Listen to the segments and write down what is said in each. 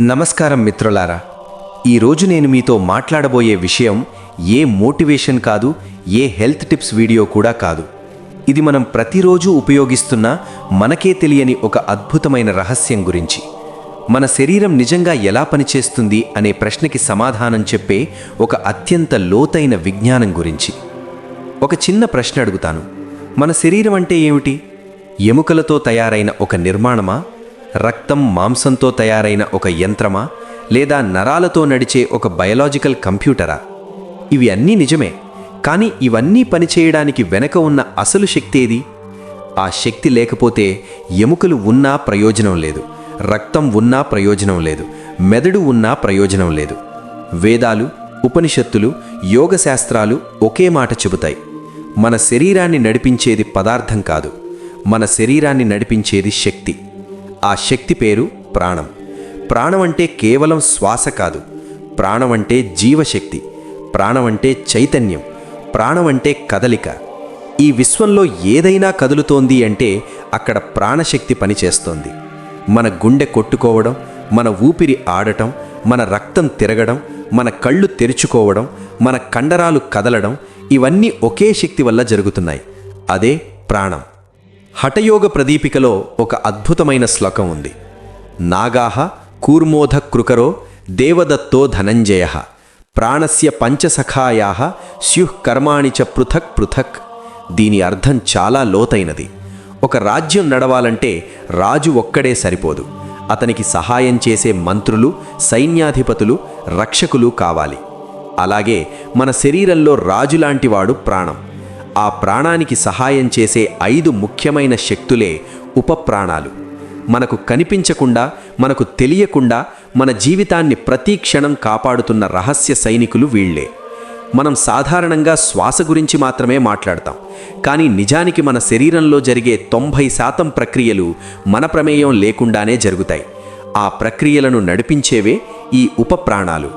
నమస్కారం మిత్రులారా ఈరోజు నేను మీతో మాట్లాడబోయే విషయం ఏ మోటివేషన్ కాదు ఏ హెల్త్ టిప్స్ వీడియో కూడా కాదు. ఇది మనం ప్రతిరోజు ఉపయోగిస్తున్న మనకే తెలియని ఒక అద్భుతమైన రహస్యం గురించి. మన శరీరం నిజంగా ఎలా పనిచేస్తుంది అనే ప్రశ్నకి సమాధానం చెప్పే ఒక అత్యంత లోతైన విజ్ఞానం గురించి. ఒక చిన్న ప్రశ్న అడుగుతాను. మన శరీరం అంటే ఏమిటి? ఎముకలతో తయారైన ఒక నిర్మాణమా? రక్తం మాంసంతో తయారైన ఒక యంత్రమా లేదా నరాలతో నడిచే ఒక బయలాజికల్ కంప్యూటరా? ఇవి అన్నీ నిజమే కానీ ఇవన్నీ పనిచేయడానికి వెనక ఉన్న అసలు శక్తి ఏది? ఆ శక్తి లేకపోతే ఎముకలు ఉన్నా ప్రయోజనం లేదు రక్తం ఉన్నా ప్రయోజనం లేదు మెదడు ఉన్నా ప్రయోజనం లేదు. వేదాలు ఉపనిషత్తులు యోగ శాస్త్రాలు ఒకే మాట చెబుతాయి. మన శరీరాన్ని నడిపించేది పదార్థం కాదు మన శరీరాన్ని నడిపించేది శక్తి. ఆ శక్తి పేరు ప్రాణం. ప్రాణం అంటే కేవలం శ్వాస కాదు. ప్రాణం అంటే జీవశక్తి. ప్రాణం అంటే చైతన్యం. ప్రాణం అంటే కదలిక. ఈ విశ్వంలో ఏదైనా కదులుతోంది అంటే అక్కడ ప్రాణశక్తి పనిచేస్తోంది. మన గుండె కొట్టుకోవడం మన ఊపిరి ఆడటం మన రక్తం తిరగడం మన కళ్ళు తెరుచుకోవడం మన కండరాలు కదలడం ఇవన్నీ ఒకే శక్తి వల్ల జరుగుతున్నాయి. అదే ప్రాణం. హఠయోగ ప్రదీపికలో ఒక అద్భుతమైన శ్లోకం ఉంది. నాగాహ కూర్మోధ కృకరో దేవదత్తో ధనంజయ ప్రాణస్య పంచసఖాయా స్యుః కర్మాణి చ పృథక్ పృథక్. దీని అర్థం చాలా లోతైనది. ఒక రాజ్యం నడవాలంటే రాజు ఒక్కడే సరిపోదు. అతనికి సహాయం చేసే మంత్రులు సైన్యాధిపతులు రక్షకులు కావాలి. అలాగే మన శరీరంలో రాజులాంటివాడు ప్రాణం. ఆ ప్రాణానికి సహాయం చేసే ఐదు ముఖ్యమైన శక్తులే ఉపప్రాణాలు. మనకు కనిపించకుండా మనకు తెలియకుండా మన జీవితాన్ని ప్రతి క్షణం కాపాడుతున్న రహస్య సైనికులు వీళ్ళే మనం సాధారణంగా శ్వాస గురించి మాత్రమే మాట్లాడతాం. కానీ నిజానికి మన శరీరంలో జరిగే తొంభై శాతం ప్రక్రియలు మన ప్రమేయం లేకుండానే జరుగుతాయి. ఆ ప్రక్రియలను నడిపించేవే ఈ ఉపప్రాణాలు.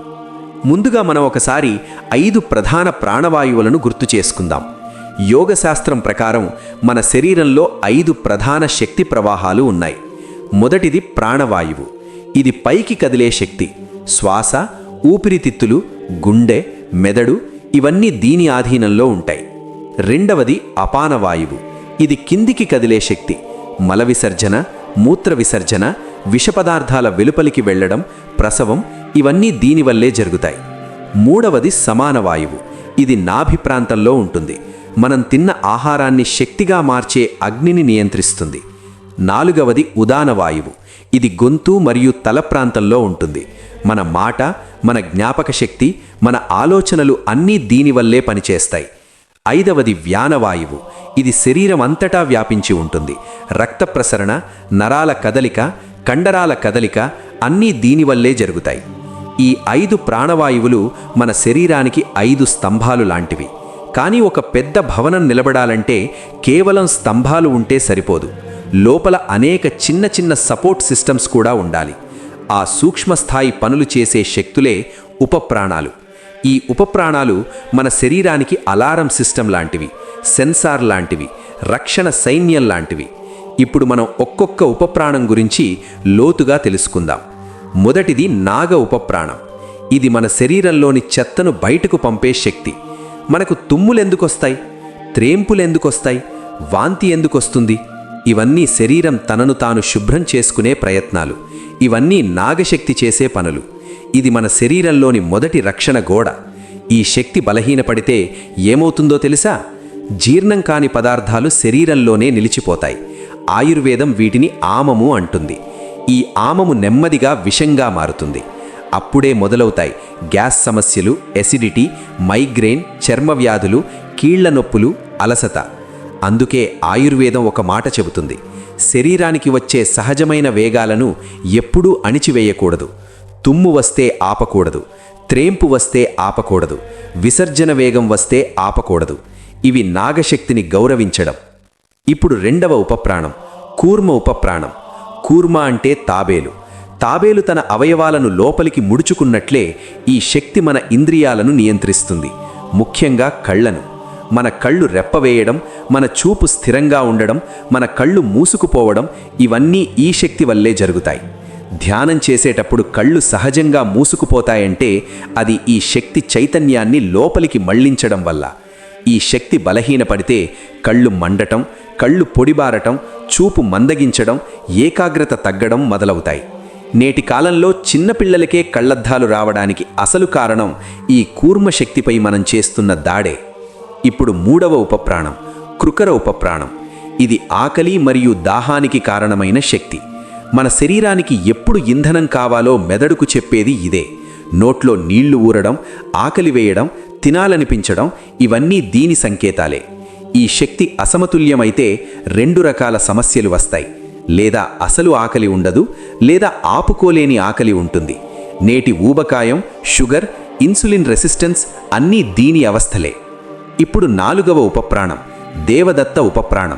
ముందుగా మనం ఒకసారి ఐదు ప్రధాన ప్రాణవాయువులను గుర్తు చేసుకుందాం. యోగశాస్త్రం ప్రకారం మన శరీరంలో ఐదు ప్రధాన శక్తి ప్రవాహాలు ఉన్నాయి. మొదటిది ప్రాణవాయువు. ఇది పైకి కదిలే శక్తి. శ్వాస ఊపిరితిత్తులు గుండె మెదడు ఇవన్నీ దీని ఆధీనంలో ఉంటాయి. రెండవది అపానవాయువు. ఇది కిందికి కదిలే శక్తి. మల విసర్జన మూత్ర విసర్జన విషపదార్థాల వెలుపలికి వెళ్ళడం ప్రసవం ఇవన్నీ దీనివల్లే జరుగుతాయి. మూడవది సమాన వాయువు ఇది నాభి ప్రాంతంలో ఉంటుంది. మనం తిన్న ఆహారాన్ని శక్తిగా మార్చే అగ్నిని నియంత్రిస్తుంది. నాలుగవది ఉదాన వాయువు. ఇది గొంతు మరియు తల ప్రాంతంలో ఉంటుంది. మన మాట మన జ్ఞాపక శక్తి మన ఆలోచనలు అన్నీ దీనివల్లే పనిచేస్తాయి. ఐదవది వ్యానవాయువు ఇది శరీరం అంతటా వ్యాపించి ఉంటుంది. రక్త ప్రసరణ నరాల కదలిక కండరాల కదలిక అన్నీ దీనివల్లే జరుగుతాయి. ఈ ఐదు ప్రాణవాయువులు మన శరీరానికి ఐదు స్తంభాలు లాంటివి. కానీ ఒక పెద్ద భవనం నిలబడాలంటే కేవలం స్తంభాలు ఉంటే సరిపోదు. లోపల అనేక చిన్న చిన్న సపోర్ట్ సిస్టమ్స్ కూడా ఉండాలి. ఆ సూక్ష్మస్థాయి పనులు చేసే శక్తులే ఉపప్రాణాలు. ఈ ఉపప్రాణాలు మన శరీరానికి అలారం సిస్టమ్ లాంటివి సెన్సార్ లాంటివి రక్షణ సైన్యం లాంటివి. ఇప్పుడు మనం ఒక్కొక్క ఉపప్రాణం గురించి లోతుగా తెలుసుకుందాం. మొదటిది నాగ ఉపప్రాణం. ఇది మన శరీరంలోని చెత్తను బయటకు పంపే శక్తి. మనకు తుమ్ములెందుకొస్తాయి? త్రేంపులెందుకొస్తాయి? వాంతి ఎందుకొస్తుంది? ఇవన్నీ శరీరం తనను తాను శుభ్రం చేసుకునే ప్రయత్నాలు. ఇవన్నీ నాగశక్తి చేసే పనులు. ఇది మన శరీరంలోని మొదటి రక్షణ గోడ. ఈ శక్తి బలహీనపడితే ఏమవుతుందో తెలుసా? జీర్ణం కాని పదార్థాలు శరీరంలోనే నిలిచిపోతాయి. ఆయుర్వేదం వీటిని ఆమము అంటుంది. ఈ ఆమము నెమ్మదిగా విషంగా మారుతుంది. అప్పుడే మొదలవుతాయి. గ్యాస్ సమస్యలు ఎసిడిటీ మైగ్రేన్ చర్మ వ్యాధులు కీళ్ళ నొప్పులు అలసత. అందుకే ఆయుర్వేదం ఒక మాట చెబుతుంది. శరీరానికి వచ్చే సహజమైన వేగాలను ఎప్పుడూ అణిచివేయకూడదు. తుమ్ము వస్తే ఆపకూడదు. త్రేంపు వస్తే ఆపకూడదు. విసర్జన వేగం వస్తే ఆపకూడదు. ఇవి నాగశక్తిని గౌరవించడం. ఇప్పుడు రెండవ ఉపప్రాణం. కూర్మ ఉపప్రాణం. కూర్మ అంటే తాబేలు. తాబేలు తన అవయవాలను లోపలికి ముడుచుకున్నట్లే ఈ శక్తి మన ఇంద్రియాలను నియంత్రిస్తుంది ముఖ్యంగా కళ్ళను. మన కళ్ళు రెప్పవేయడం మన చూపు స్థిరంగా ఉండడం మన కళ్ళు మూసుకుపోవడం ఇవన్నీ ఈ శక్తి వల్లే జరుగుతాయి. ధ్యానం చేసేటప్పుడు కళ్ళు సహజంగా మూసుకుపోతాయంటే అది ఈ శక్తి చైతన్యాన్ని లోపలికి మళ్ళించడం వల్ల. ఈ శక్తి బలహీనపడితే కళ్ళు మండటం కళ్ళు పొడిబారటం చూపు మందగించడం ఏకాగ్రత తగ్గడం మొదలవుతాయి. నేటి కాలంలో చిన్నపిల్లలకే కళ్ళద్దాలు రావడానికి అసలు కారణం ఈ కూర్మ శక్తిపై మనం చేస్తున్న దాడే. ఇప్పుడు మూడవ ఉపప్రాణం కృకర ఉపప్రాణం. ఇది ఆకలి మరియు దాహానికి కారణమైన శక్తి. మన శరీరానికి ఎప్పుడు ఇంధనం కావాలో మెదడుకు చెప్పేది ఇదే. నోట్లో నీళ్ళు ఊరడం ఆకలి వేయడం తినాలనిపించడం ఇవన్నీ దీని సంకేతాలే. ఈ శక్తి అసమతుల్యమైతే రెండు రకాల సమస్యలు వస్తాయి. లేదా అసలు ఆకలి ఉండదు లేదా ఆపుకోలేని ఆకలి ఉంటుంది. నేటి ఊబకాయం షుగర్ ఇన్సులిన్ రెసిస్టెన్స్ అన్నీ దీని అవస్థలే. ఇప్పుడు నాలుగవ ఉపప్రాణం దేవదత్త ఉపప్రాణం.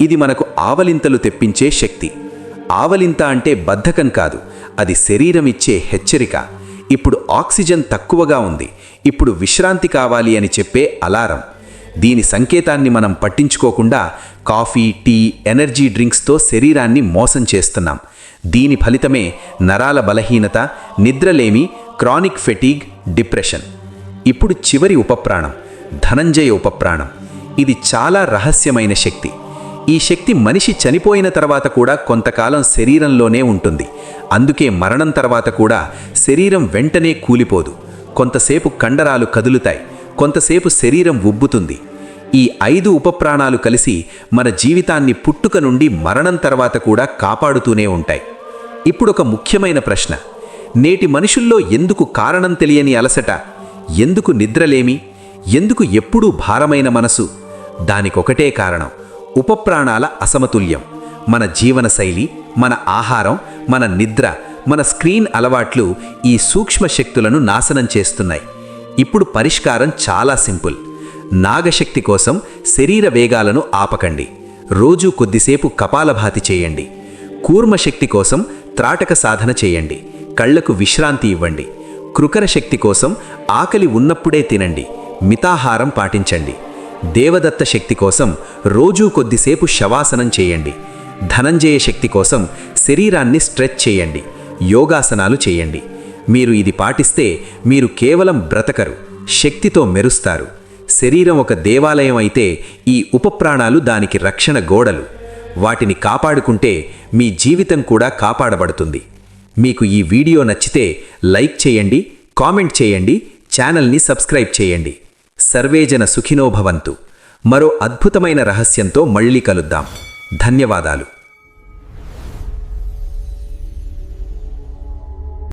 ఇది మనకు ఆవలింతలు తెప్పించే శక్తి. ఆవలింత అంటే బద్ధకం కాదు అది శరీరం ఇచ్చే హెచ్చరిక. ఇప్పుడు ఆక్సిజన్ తక్కువగా ఉంది ఇప్పుడు విశ్రాంతి కావాలి అని చెప్పే అలారం. దీని సంకేతాన్ని మనం పట్టించుకోకుండా కాఫీ టీ ఎనర్జీ డ్రింక్స్తో శరీరాన్ని మోసం చేస్తున్నాం. దీని ఫలితమే నరాల బలహీనత నిద్రలేమి క్రానిక్ ఫెటీగ్ డిప్రెషన్. ఇప్పుడు చివరి ఉపప్రాణం ధనంజయ ఉపప్రాణం. ఇది చాలా రహస్యమైన శక్తి. ఈ శక్తి మనిషి చనిపోయిన తర్వాత కూడా కొంతకాలం శరీరంలోనే ఉంటుంది. అందుకే మరణం తర్వాత కూడా శరీరం వెంటనే కూలిపోదు. కొంతసేపు కండరాలు కదులుతాయి. కొంతసేపు శరీరం ఉబ్బుతుంది. ఈ ఐదు ఉపప్రాణాలు కలిసి మన జీవితాన్ని పుట్టుక నుండి మరణం తర్వాత కూడా కాపాడుతూనే ఉంటాయి. ఇప్పుడు ఒక ముఖ్యమైన ప్రశ్న. నేటి మనుషుల్లో ఎందుకు కారణం తెలియని అలసట? ఎందుకు నిద్రలేమి? ఎందుకు ఎప్పుడూ భారమైన మనసు? దానికొకటే కారణం. ఉపప్రాణాల అసమతుల్యం. మన జీవన శైలి మన ఆహారం మన నిద్ర మన స్క్రీన్ అలవాట్లు ఈ సూక్ష్మ శక్తులను నాశనం చేస్తున్నాయి. ఇప్పుడు పరిష్కారం చాలా సింపుల్. నాగశక్తి కోసం శరీర వేగాలను ఆపకండి. రోజూ కొద్దిసేపు కపాలభాతి చేయండి. కూర్మశక్తి కోసం త్రాటక సాధన చేయండి. కళ్ళకు విశ్రాంతి ఇవ్వండి. కృకర శక్తి కోసం ఆకలి ఉన్నప్పుడే తినండి. మితాహారం పాటించండి. దేవదత్త శక్తి కోసం రోజూ కొద్దిసేపు శవాసనం చేయండి. ధనంజయ శక్తి కోసం శరీరాన్ని స్ట్రెచ్ చేయండి. యోగాసనాలు చేయండి. మీరు ఇది పాటిస్తే మీరు కేవలం బ్రతకరు. శక్తితో మెరుస్తారు. శరీరం ఒక దేవాలయం అయితే ఈ ఉపప్రాణాలు దానికి రక్షణ గోడలు. వాటిని కాపాడుకుంటే మీ జీవితం కూడా కాపాడబడుతుంది. మీకు ఈ వీడియో నచ్చితే లైక్ చేయండి కామెంట్ చేయండి ఛానల్ని సబ్స్క్రైబ్ చేయండి. సర్వేజన సుఖినోభవంతు మరో అద్భుతమైన రహస్యంతో మళ్ళీ కలుద్దాం. ధన్యవాదాలు.